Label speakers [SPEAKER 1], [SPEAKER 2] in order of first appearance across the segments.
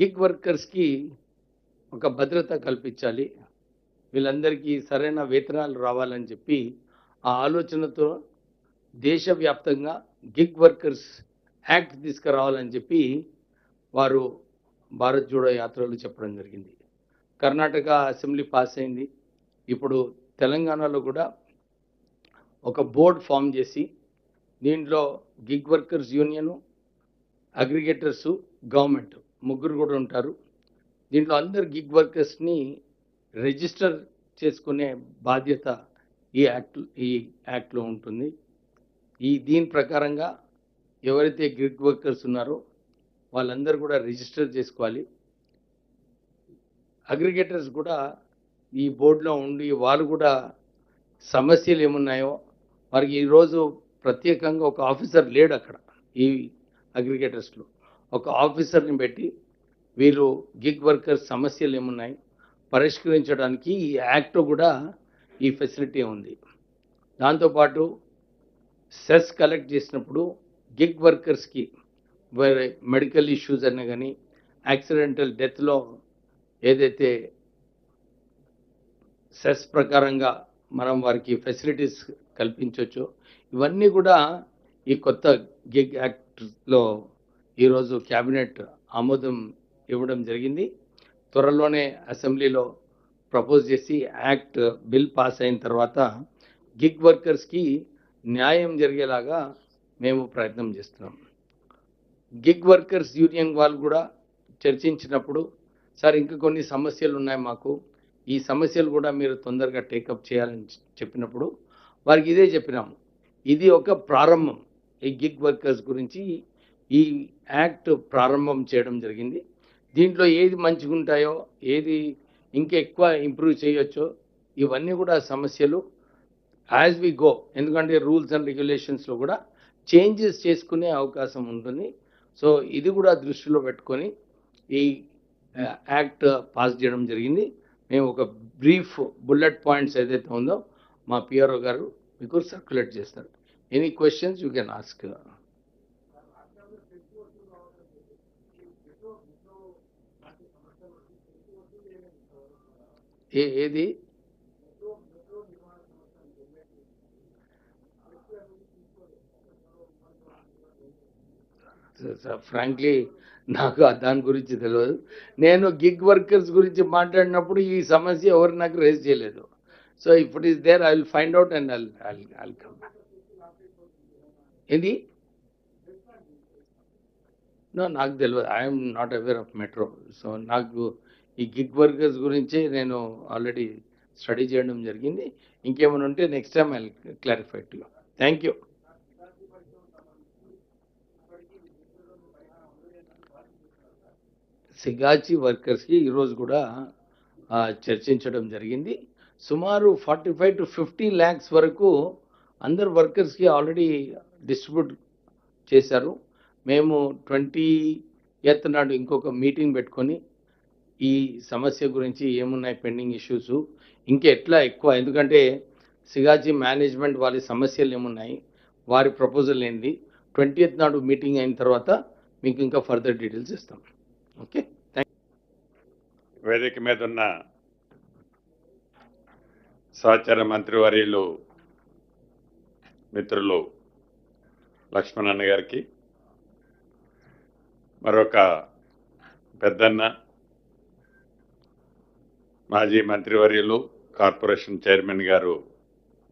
[SPEAKER 1] Gig వర్కర్స్కి ఒక భద్రత కల్పించాలి. వీళ్ళందరికీ సరైన వేతనాలు రావాలని చెప్పి ఆ ఆలోచనతో దేశవ్యాప్తంగా గిగ్ వర్కర్స్ యాక్ట్ తీసుకురావాలని చెప్పి వారు భారత్ జోడో యాత్రలు చెప్పడం జరిగింది. కర్ణాటక అసెంబ్లీ పాస్ అయింది. ఇప్పుడు తెలంగాణలో కూడా ఒక బోర్డ్ ఫామ్ చేసి దీంట్లో gig workers union aggregators government ముగ్గురు కూడా ఉంటారు. దీంట్లో అందరు గిగ్ వర్కర్స్ని రిజిస్టర్ చేసుకునే బాధ్యత ఈ యాక్ట్ ఈ యాక్ట్లో ఉంటుంది. ఈ దీని ప్రకారంగా ఎవరైతే గిగ్ వర్కర్స్ ఉన్నారో వాళ్ళందరూ కూడా రిజిస్టర్ చేసుకోవాలి. అగ్రిగేటర్స్ కూడా ఈ బోర్డులో ఉండి వాళ్ళు కూడా సమస్యలు ఏమున్నాయో వారికి ఈరోజు ప్రత్యేకంగా ఒక ఆఫీసర్ లేడు అక్కడ ఈ అగ్రిగేటర్స్లో ఒక ఆఫీసర్ని పెట్టి వీరు గిగ్ వర్కర్స్ సమస్యలు ఏమున్నాయి పరిష్కరించడానికి ఈ యాక్ట్ కూడా ఈ ఫెసిలిటీ ఉంది. దాంతోపాటు సెస్ కలెక్ట్ చేసినప్పుడు గిగ్ వర్కర్స్కి వేరే మెడికల్ ఇష్యూస్ అన్న కానీ యాక్సిడెంటల్ డెత్లో ఏదైతే సెస్ ప్రకారంగా మనం వారికి ఫెసిలిటీస్ కల్పించవచ్చో ఇవన్నీ కూడా ఈ కొత్త గిగ్ యాక్ట్లో ఈరోజు క్యాబినెట్ ఆమోదం ఇవ్వడం జరిగింది. త్వరలోనే అసెంబ్లీలో ప్రపోజ్ చేసి యాక్ట్ బిల్ పాస్ అయిన తర్వాత గిగ్ వర్కర్స్కి న్యాయం జరిగేలాగా మేము ప్రయత్నం చేస్తున్నాం. గిగ్ వర్కర్స్ యూనియన్ వాళ్ళు కూడా చర్చించినప్పుడు సార్ ఇంకా కొన్ని సమస్యలు ఉన్నాయి మాకు. ఈ సమస్యలు కూడా మీరు తొందరగా టేకప్ చేయాలని చెప్పినప్పుడు వారికి ఇదే చెప్పినాము. ఇది ఒక ప్రారంభం. ఈ గిగ్ వర్కర్స్ గురించి ఈ యాక్ట్ ప్రారంభం చేయడం జరిగింది. దీంట్లో ఏది మంచిగా ఉంటాయో ఏది ఇంకా ఎక్కువ ఇంప్రూవ్ చేయొచ్చో ఇవన్నీ కూడా సమస్యలు. యాజ్ వి గో ఎందుకంటే రూల్స్ అండ్ రెగ్యులేషన్స్లో కూడా చేంజెస్ చేసుకునే అవకాశం ఉంటుంది. సో ఇది కూడా దృష్టిలో పెట్టుకొని ఈ యాక్ట్ పాస్ చేయడం జరిగింది. మేము ఒక బ్రీఫ్ బుల్లెట్ పాయింట్స్ ఏదైతే ఉందో మా పిఆర్ఓ గారు మీకు సర్క్యులేట్ చేస్తారు. Any questions you can ask. ఏ ఏది? ఫ్రాంక్లీ నాకు దాని గురించి తెలియదు నేను గిగ్ వర్కర్స్ గురించి మాట్లాడినప్పుడు ఈ సమస్య ఎవరు నాకు రేజ్ చేయలేదు. సో ఇప్పుడు is there I will find out and I I'll come ఏంది? నో నాకు తెలియదు I'm not aware of metro so నాకు ఈ గిగ్ వర్కర్స్ గురించి నేను ఆల్రెడీ స్టడీ చేయడం జరిగింది. ఇంకేమైనా ఉంటే next time I clarify to thank you Sigachi వర్కర్స్కి ఈరోజు కూడా చర్చించడం జరిగింది. సుమారు forty five to fifty lakhs వరకు అందరు వర్కర్స్కి ఆల్రెడీ డిస్ట్రిబ్యూట్ చేశారు. మేము ట్వంటీ ఎత్ నాడు ఇంకొక మీటింగ్ పెట్టుకొని. ఈ సమస్య గురించి ఏమున్నాయి పెండింగ్ ఇష్యూస్? ఇంకా ఎట్లా ఎక్కువ? ఎందుకంటే సిగాజీ మేనేజ్మెంట్ వారి సమస్యలు ఏమున్నాయి? వారి ప్రపోజల్ ఏంది ట్వంటీ నాడు మీటింగ్ అయిన తర్వాత మీకు ఇంకా ఫర్దర్ డీటెయిల్స్ ఇస్తాం. ఓకే? థ్యాంక్
[SPEAKER 2] వేదిక మీద ఉన్న సహచర మంత్రివర్యులు మిత్రులు లక్ష్మణన్న గారికి మరొక పెద్దన్న మాజీ మంత్రివర్యులు కార్పొరేషన్ చైర్మన్ గారు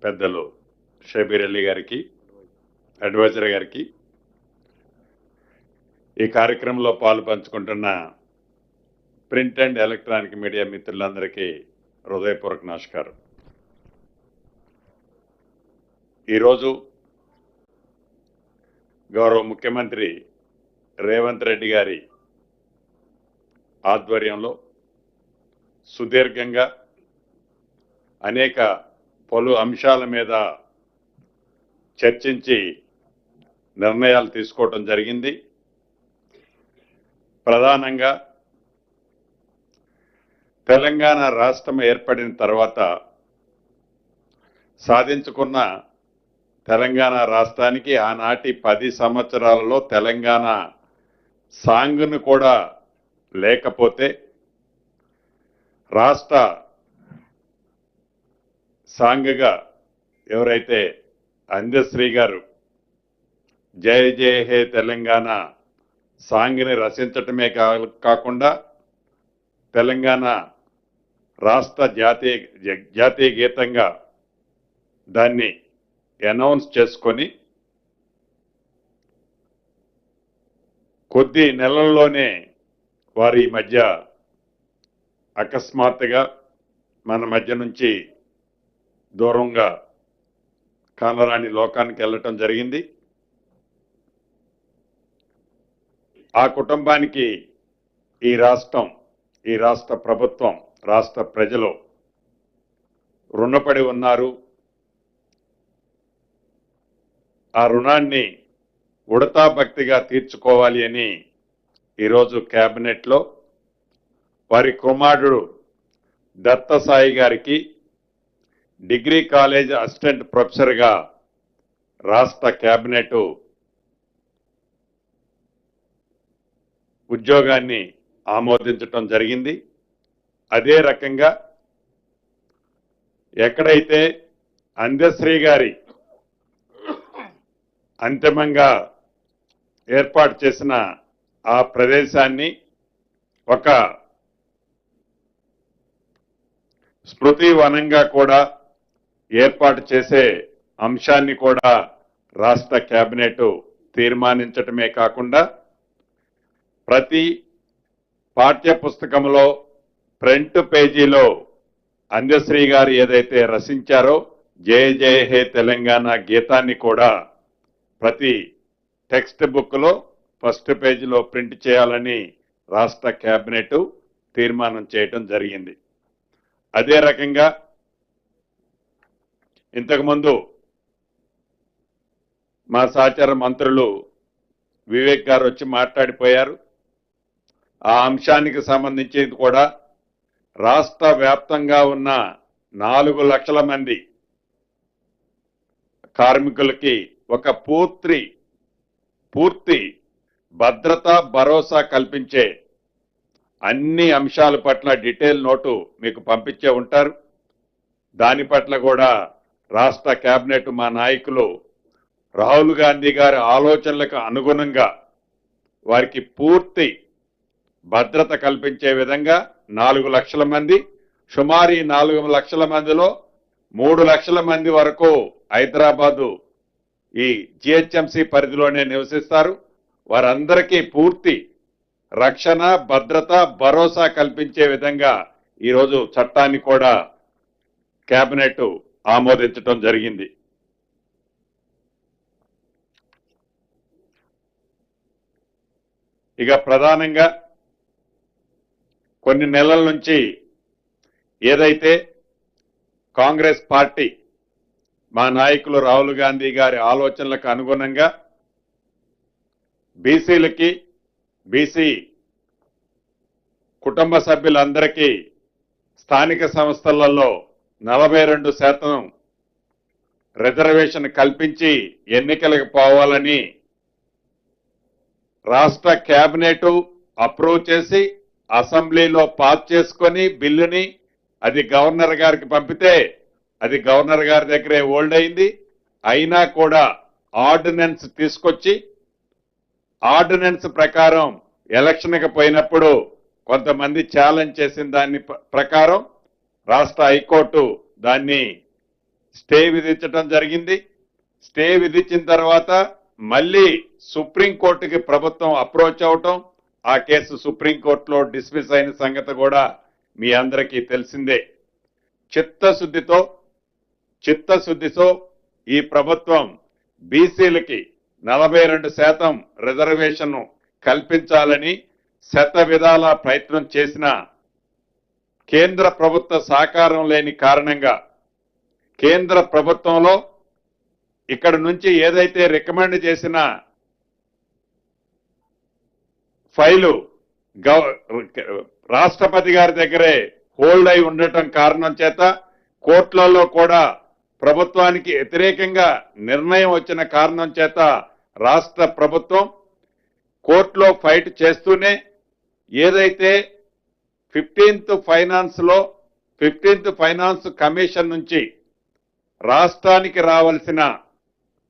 [SPEAKER 2] పెద్దలు షబీర్ అలీ గారికి అడ్వైజర్ గారికి ఈ కార్యక్రమంలో పాలు పంచుకుంటున్న ప్రింట్ అండ్ ఎలక్ట్రానిక్ మీడియా మిత్రులందరికీ హృదయపూర్వక నమస్కారం. ఈరోజు గౌరవ ముఖ్యమంత్రి రేవంత్ రెడ్డి గారి ఆధ్వర్యంలో సుదీర్ఘంగా అనేక పలు అంశాల మీద చర్చించి నిర్ణయాలు తీసుకోవటం జరిగింది. ప్రధానంగా తెలంగాణ రాష్ట్రం ఏర్పడిన తర్వాత సాధించుకున్న తెలంగాణ రాష్ట్రానికి ఆనాటి పది సంవత్సరాలలో తెలంగాణ సాంగ్ను కూడా లేకపోతే రాష్ట్ర సాంఘగా ఎవరైతే అందశ్రీ గారు జయ జయ హే తెలంగాణ సాంగ్ని రచించటమే కా- కాకుండా తెలంగాణ రాష్ట్ర జాతీయ జాతీయ గీతంగా దాన్ని అనౌన్స్ చేసుకొని కొద్ది నెలల్లోనే వారి మధ్య అకస్మాత్తుగా మన మధ్య నుంచి దూరంగా కానరాని లోకానికి వెళ్ళటం జరిగింది. ఆ కుటుంబానికి ఈ రాష్ట్రం ఈ రాష్ట్ర ప్రభుత్వం రాష్ట్ర ప్రజలు రుణపడి ఉన్నారు. ఆ రుణాన్ని ఉడతా భక్తిగా తీర్చుకోవాలి అని ఈరోజు క్యాబినెట్లో వారి కుమారుడు దత్తసాయి గారికి డిగ్రీ కాలేజ్ అసిస్టెంట్ ప్రొఫెసర్గా రాష్ట్ర క్యాబినెట్ ఉద్యోగాన్ని ఆమోదించటం జరిగింది. అదే రకంగా ఎక్కడైతే అందశ్రీ గారి అంతిమంగా ఏర్పాటు చేసిన ఆ ప్రదేశాన్ని ఒక స్మృతి వనంగా కూడా ఏర్పాటు చేసే అంశాన్ని కూడా రాష్ట్ర కేబినెట్ తీర్మానించటమే కాకుండా ప్రతి పాఠ్య పుస్తకంలో ఫ్రంట్ పేజీలో అంజశ్రీ గారు ఏదైతే రచించారో జయ జయ హే తెలంగాణ గీతాన్ని కూడా ప్రతి టెక్స్ట్ బుక్లో ఫస్ట్ పేజీలో ప్రింట్ చేయాలని రాష్ట్ర కేబినెట్ తీర్మానం చేయటం జరిగింది. అదే రకంగా ఇంతకుముందు మా సహచార మంత్రులు వివేక్ గారు వచ్చి మాట్లాడిపోయారు. ఆ అంశానికి సంబంధించి కూడా రాష్ట్ర వ్యాప్తంగా ఉన్న నాలుగు లక్షల మంది కార్మికులకి ఒక పూర్తి పూర్తి భద్రత భరోసా కల్పించే అన్ని అంశాల పట్ల డీటెయిల్ నోటు మీకు పంపించే ఉంటారు. దాని పట్ల కూడా రాష్ట్ర కేబినెట్ మా నాయకులు రాహుల్ గాంధీ గారి ఆలోచనలకు అనుగుణంగా వారికి పూర్తి భద్రత కల్పించే విధంగా నాలుగు లక్షల మంది సుమారు ఈ నాలుగు లక్షల మందిలో మూడు లక్షల మంది వరకు హైదరాబాదు ఈ జిహెచ్ఎంసి పరిధిలోనే నివసిస్తారు. వారందరికీ పూర్తి రక్షణ భద్రత భరోసా కల్పించే విధంగా ఈరోజు చట్టాన్ని కూడా కేబినెట్ ఆమోదించడం జరిగింది. ఇక ప్రధానంగా కొన్ని నెలల నుంచి ఏదైతే కాంగ్రెస్ పార్టీ మా నాయకులు రాహుల్ గాంధీ గారి ఆలోచనలకు అనుగుణంగా బీసీలకి బీసీ కుటుంబ సభ్యులందరికీ స్థానిక సంస్థలలో నలభై రెండు శాతం రిజర్వేషన్ కల్పించి ఎన్నికలకు పోవాలని రాష్ట్ర కేబినెట్ అప్రూవ్ చేసి అసెంబ్లీలో పాస్ చేసుకొని బిల్లుని అది గవర్నర్ గారికి పంపితే అది గవర్నర్ గారి దగ్గరే ఓల్డ్ అయింది. అయినా కూడా ఆర్డినెన్స్ తీసుకొచ్చి ఆర్డినెన్స్ ప్రకారం ఎలక్షన్కి పోయినప్పుడు కొంతమంది ఛాలెంజ్ చేసిన దాన్ని ప్రకారం రాష్ట్ర హైకోర్టు దాన్ని స్టే విధించడం జరిగింది. స్టే విధించిన తర్వాత మళ్ళీ సుప్రీంకోర్టుకి ప్రభుత్వం అప్రోచ్ అవటం ఆ కేసు సుప్రీంకోర్టులో డిస్మిస్ అయిన సంగతి కూడా మీ అందరికీ తెలిసిందే. చిత్తశుద్ధితో చిత్తశుద్ధితో ఈ ప్రభుత్వం బీసీలకి నలభై రెండు శాతం రిజర్వేషన్ కల్పించాలని శత విధాల ప్రయత్నం చేసిన కేంద్ర ప్రభుత్వ సహకారం లేని కారణంగా కేంద్ర ప్రభుత్వంలో ఇక్కడ నుంచి ఏదైతే రికమెండ్ చేసిన ఫైలు గవ- రాష్ట్రపతి గారి దగ్గరే హోల్డ్ అయి ఉండటం కారణం చేత కోర్టులలో కూడా ప్రభుత్వానికి వ్యతిరేకంగా నిర్ణయం వచ్చిన కారణం చేత రాష్ట్ర ప్రభుత్వం కోర్టులో ఫైట్ చేస్తూనే ఏదైతే ఫిఫ్టీన్త్ ఫైనాన్స్లో ఫిఫ్టీన్త్ ఫైనాన్స్ కమిషన్ నుంచి రాష్ట్రానికి రావాల్సిన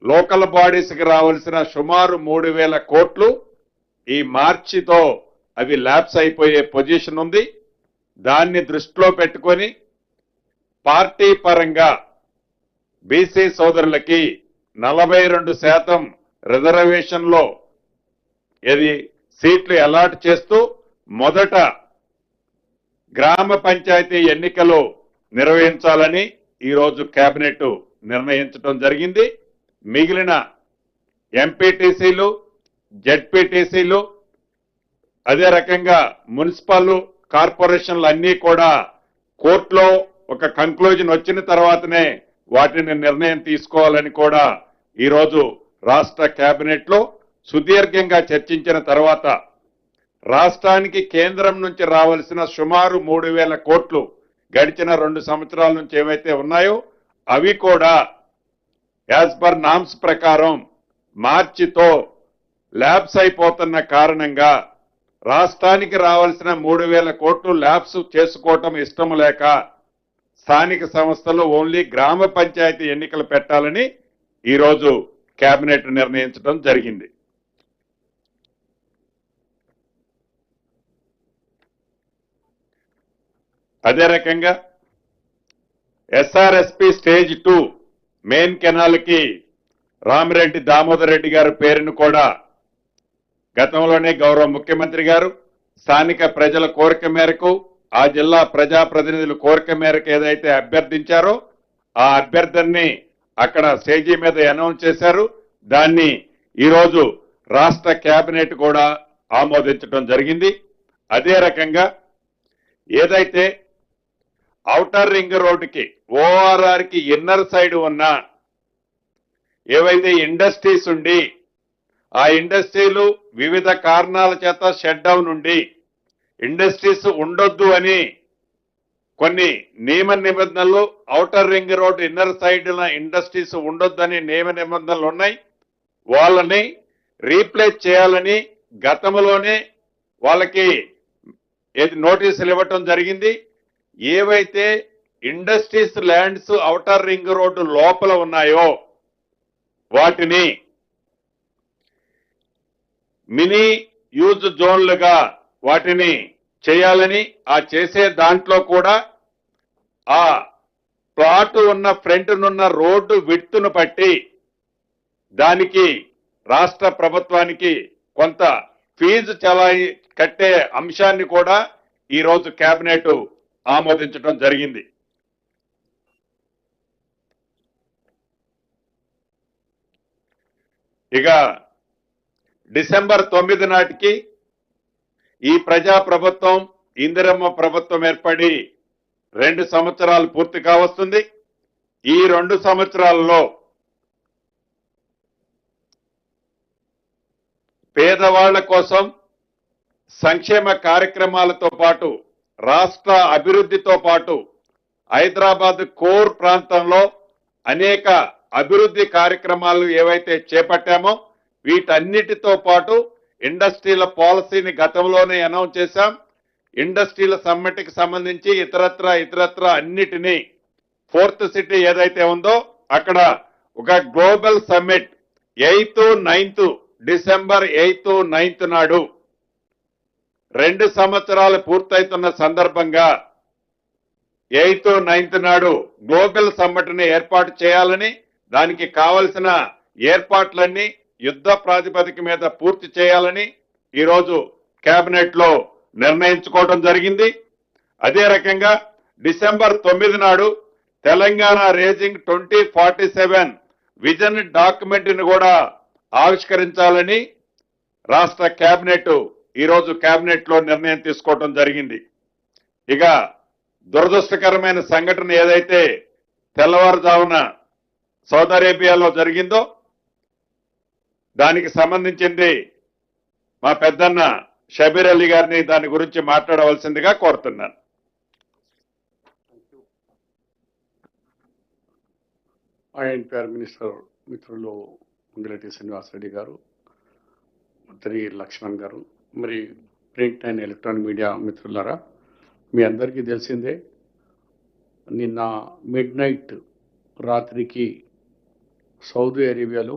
[SPEAKER 2] లోకల్ బాడీస్కి రావాల్సిన సుమారు మూడు వేల కోట్లు ఈ మార్చితో అవి ల్యాప్స్ అయిపోయే పొజిషన్ ఉంది. దాన్ని దృష్టిలో పెట్టుకొని పార్టీ పరంగా బీసీ సోదరులకి నలభై రెండు శాతం రిజర్వేషన్లో ఇది సీట్లు అలాట్ చేస్తూ మొదట గ్రామ పంచాయతీ ఎన్నికలు నిర్వహించాలని ఈరోజు కేబినెట్ నిర్ణయించడం జరిగింది. మిగిలిన ఎంపీటీసీలు జడ్పీటీసీలు అదే రకంగా మున్సిపల్ కార్పొరేషన్లు అన్నీ కూడా కోర్టులో ఒక కంక్లూజన్ వచ్చిన తర్వాతనే వాటిని నిర్ణయం తీసుకోవాలని కూడా ఈరోజు రాష్ట్ర కేబినెట్లో సుదీర్ఘంగా చర్చించిన తర్వాత రాష్ట్రానికి కేంద్రం నుంచి రావాల్సిన సుమారు మూడు వేల కోట్లు గడిచిన రెండు సంవత్సరాల నుంచి ఏవైతే ఉన్నాయో అవి కూడా యాజ్ పర్ నామ్స్ ప్రకారం మార్చితో ల్యాబ్స్ అయిపోతున్న కారణంగా రాష్ట్రానికి రావాల్సిన మూడు వేల కోట్లు ల్యాబ్స్ చేసుకోవటం ఇష్టం లేక స్థానిక సంస్థలు ఓన్లీ గ్రామ పంచాయతీ ఎన్నికలు పెట్టాలని ఈరోజు కేబినెట్ నిర్ణయించడం జరిగింది. అదే రకంగా ఎస్ఆర్ఎస్పి స్టేజ్ టూ మెయిన్ కెనాల్కి రామిరెడ్డి దామోదర్ రెడ్డి గారి పేరును కూడా గతంలోనే గౌరవ ముఖ్యమంత్రి గారు స్థానిక ప్రజల కోరిక మేరకు ఆ జిల్లా ప్రజాప్రతినిధుల కోరిక మేరకు ఏదైతే అభ్యర్థించారో ఆ అభ్యర్థనని అక్కడ సేజీ మీద అనౌన్స్ చేశారు. దాన్ని ఈరోజు రాష్ట్ర కేబినెట్ కూడా ఆమోదించడం జరిగింది. అదే రకంగా ఏదైతే ఔటర్ రింగ్ రోడ్డుకి ఓఆర్ఆర్కి ఇన్నర్ సైడ్ ఉన్న ఏవైతే ఇండస్ట్రీస్ ఉండి ఆ ఇండస్ట్రీలు వివిధ కారణాల చేత షట్ డౌన్ ఉండి ఇండస్ట్రీస్ ఉండొద్దు అని కొన్ని నియమ నిబంధనలు outer ring road inner side industries ఉండొద్దని నియమ నిబంధనలు ఉన్నాయి. వాళ్ళని రీప్లేస్ చేయాలని గతంలోనే వాళ్ళకి ఏది నోటీసులు ఇవ్వటం జరిగింది. ఏవైతే industries lands outer ring road లోపల ఉన్నాయో వాటిని మినీ యూజ్ జోన్లుగా వాటిని చేయాలని ఆ చేసే దాంట్లో కూడా ఆ ప్లాట్ ఉన్న ఫ్రంట్ నున్న రోడ్డు విడ్తును పట్టి దానికి రాష్ట్ర ప్రభుత్వానికి కొంత ఫీజు చలాయి కట్టే అంశాన్ని కూడా ఈరోజు కేబినెట్ ఆమోదించడం జరిగింది. ఇక డిసెంబర్ తొమ్మిది నాటికి ఈ ప్రజా ప్రభుత్వం ఇందిరమ్మ ప్రభుత్వం ఏర్పడి రెండు సంవత్సరాలు పూర్తి కావస్తుంది. ఈ రెండు సంవత్సరాలలో పేదవాళ్ళ కోసం సంక్షేమ కార్యక్రమాలతో పాటు రాష్ట్ర అభివృద్ధితో పాటు హైదరాబాద్ కోర్ ప్రాంతంలో అనేక అభివృద్ధి కార్యక్రమాలు ఏవైతే చేపట్టామో వీటన్నిటితో పాటు ఇండస్ట్రీల పాలసీని గతంలోనే అనౌన్స్ చేశాం. ఇండస్ట్రీల సమ్మిట్కి సంబంధించి ఇతరత్ర ఇతరత్ర అన్నిటినీ ఫోర్త్ సిటీ ఏదైతే ఉందో అక్కడ ఒక global summit eighth ninth December eighth ninth నాడు రెండు సంవత్సరాలు పూర్తయితున్న సందర్భంగా ఎయిత్ నైన్త్ నాడు గ్లోబల్ సమ్మిట్ని ఏర్పాటు చేయాలని దానికి కావలసిన ఏర్పాట్లన్నీ యుద్ధ ప్రాతిపదిక మీద పూర్తి చేయాలని ఈరోజు కేబినెట్లో నిర్ణయించుకోవడం జరిగింది. అదే రకంగా డిసెంబర్ తొమ్మిది నాడు Telangana rising twenty forty seven vision డాక్యుమెంట్ని కూడా ఆవిష్కరించాలని రాష్ట్ర కేబినెట్ ఈరోజు కేబినెట్లో నిర్ణయం తీసుకోవడం జరిగింది. ఇక దురదృష్టకరమైన సంఘటన ఏదైతే తెల్లవారుజామున సౌదీ అరేబియాలో జరిగిందో దానికి సంబంధించింది మా పెద్దన్న షబీర్ అలీ గారిని దాని గురించి మాట్లాడవలసిందిగా కోరుతున్నాను.
[SPEAKER 3] ఐఎన్పిఆర్ మినిస్టర్ మిత్రులు ముంగిరెడ్డి శ్రీనివాసరెడ్డి గారు మంత్రి లక్ష్మణ్ గారు మరి ప్రింట్ అండ్ ఎలక్ట్రానిక్ మీడియా మిత్రులారా మీ అందరికీ తెలిసిందే నిన్న మిడ్ నైట్ రాత్రికి సౌదీ అరేబియాలో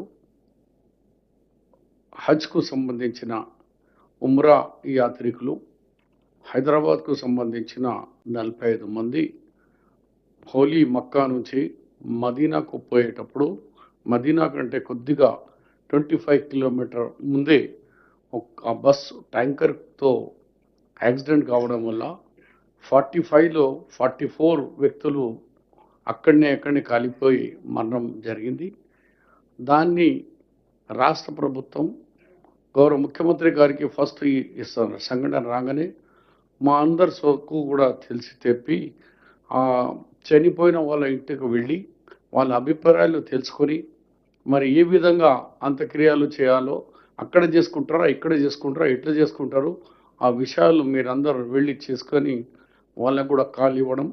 [SPEAKER 3] హజ్కు సంబంధించిన ఉమ్రా యాత్రికులు హైదరాబాద్కు సంబంధించిన నలభై ఐదు మంది హోలీ మక్కా నుంచి మదీనాకు పోయేటప్పుడు మదీనా కంటే కొద్దిగా ట్వంటీ ఫైవ్ కిలోమీటర్ ముందే ఒక బస్ ట్యాంకర్తో యాక్సిడెంట్ కావడం వల్ల ఫార్టీ ఫైవ్లో ఫార్టీ ఫోర్ వ్యక్తులు అక్కడనే అక్కడనే కాలిపోయి మరణం జరిగింది. దాన్ని రాష్ట్ర ప్రభుత్వం గౌరవ ముఖ్యమంత్రి గారికి ఫస్ట్ ఇస్తాను. సంఘటన రాగానే మా అందరి సోకు కూడా తెలిసి తెప్పి చనిపోయిన వాళ్ళ ఇంటికి వెళ్ళి వాళ్ళ అభిప్రాయాలు తెలుసుకొని మరి ఏ విధంగా అంత్యక్రియలు చేయాలో అక్కడ చేసుకుంటారా ఇక్కడ చేసుకుంటారా ఎట్లా చేసుకుంటారు ఆ విషయాలు మీరందరూ వెళ్ళి చేసుకొని వాళ్ళకు కూడా కాల్ ఇవ్వడం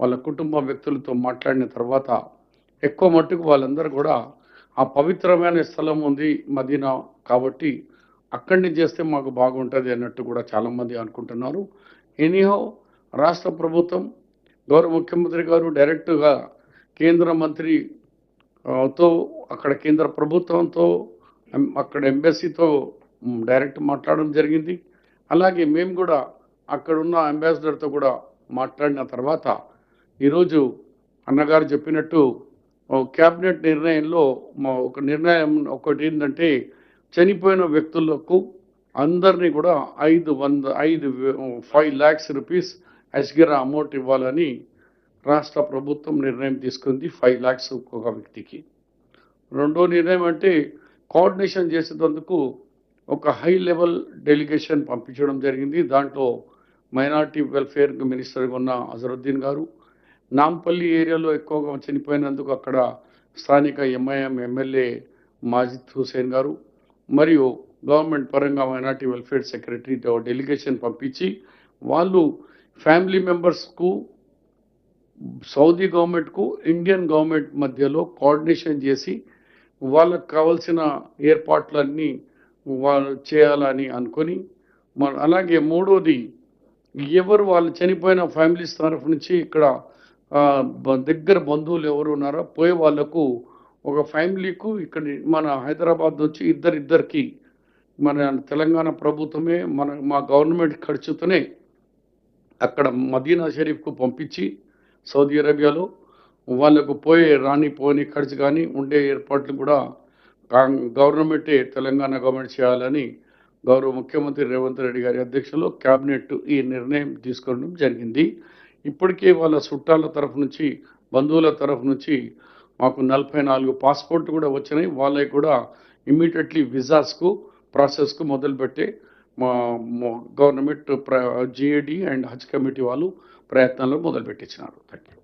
[SPEAKER 3] వాళ్ళ కుటుంబ వ్యక్తులతో మాట్లాడిన తర్వాత ఎక్కువ మట్టుకు వాళ్ళందరూ కూడా ఆ పవిత్రమైన స్థలం ఉంది మదీనా కాబట్టి అక్కడిని చేస్తే మాకు బాగుంటుంది అన్నట్టు కూడా చాలామంది అనుకుంటున్నారు. ఎనీహో రాష్ట్ర ప్రభుత్వం గౌరవ ముఖ్యమంత్రి గారు డైరెక్ట్గా కేంద్ర మంత్రితో అక్కడ కేంద్ర ప్రభుత్వంతో అక్కడ ఎంబెసీతో డైరెక్ట్ మాట్లాడడం జరిగింది. అలాగే మేము కూడా అక్కడున్న అంబాసిడర్తో కూడా మాట్లాడిన తర్వాత ఈరోజు అన్నగారు చెప్పినట్టు క్యాబినెట్ నిర్ణయంలో మా ఒక నిర్ణయం ఒకటి ఏంటంటే చనిపోయిన వ్యక్తులకు అందరినీ కూడా ఐదు వంద ఐదు ఫైవ్ ల్యాక్స్ రూపీస్ అస్గిరా అమౌంట్ ఇవ్వాలని రాష్ట్ర ప్రభుత్వం నిర్ణయం తీసుకుంది ఫైవ్ ల్యాక్స్ ఒక్కొక్క వ్యక్తికి. రెండో నిర్ణయం అంటే కోఆర్డినేషన్ చేసేటందుకు ఒక హై లెవెల్ డెలిగేషన్ పంపించడం జరిగింది. దాంట్లో మైనార్టీ వెల్ఫేర్ మినిస్టర్గా ఉన్న అజరుద్దీన్ గారు నాంపల్లి ఏరియాలో ఎక్కువగా చనిపోయినందుకు అక్కడ స్థానిక ఎంఐఎం ఎమ్మెల్యే మాజిద్ హుసేన్ గారు మరియు గవర్నమెంట్ పరంగా మైనార్టీ వెల్ఫేర్ సెక్రటరీ డెలిగేషన్ పంపించి వాళ్ళు ఫ్యామిలీ మెంబర్స్కు సౌదీ గవర్నమెంట్కు ఇండియన్ గవర్నమెంట్ మధ్యలో కోఆర్డినేషన్ చేసి వాళ్ళకు కావాల్సిన ఏర్పాట్లన్నీ వాళ్ళు చేయాలని అనుకొని మన అలాగే మూడోది ఎవరు వాళ్ళు చనిపోయిన ఫ్యామిలీస్ తరఫు నుంచి ఇక్కడ బ- దగ్గర బంధువులు ఎవరు ఉన్నారో పోయే వాళ్ళకు ఒక ఫ్యామిలీకు ఇక్కడ మన హైదరాబాద్ నుంచి ఇద్దరిద్దరికి మన తెలంగాణ ప్రభుత్వమే మన మా గవర్నమెంట్ ఖర్చుతోనే అక్కడ మదీనా షరీఫ్కు పంపించి సౌదీ అరేబియాలో వాళ్ళకు పోయే రాని పోని ఖర్చు కానీ ఉండే ఏర్పాట్లు కూడా గవర్నమెంటే తెలంగాణ గవర్నమెంట్ చేయాలని గౌరవ ముఖ్యమంత్రి రేవంత్ రెడ్డి గారి అధ్యక్షతలో కేబినెట్ ఈ నిర్ణయం తీసుకోవడం జరిగింది. ఇప్పటికే వాళ్ళ చుట్టాల తరఫు నుంచి బంధువుల తరఫు నుంచి మాకు నలభై నాలుగు పాస్పోర్ట్ కూడా వచ్చినాయి. వాళ్ళకి కూడా ఇమ్మీడియట్లీ విజాస్కు ప్రాసెస్కు మొదలుపెట్టి మా మా government GAD and Haj committee వాళ్ళు ప్రయత్నాలు మొదలుపెట్టించినారు. Thank you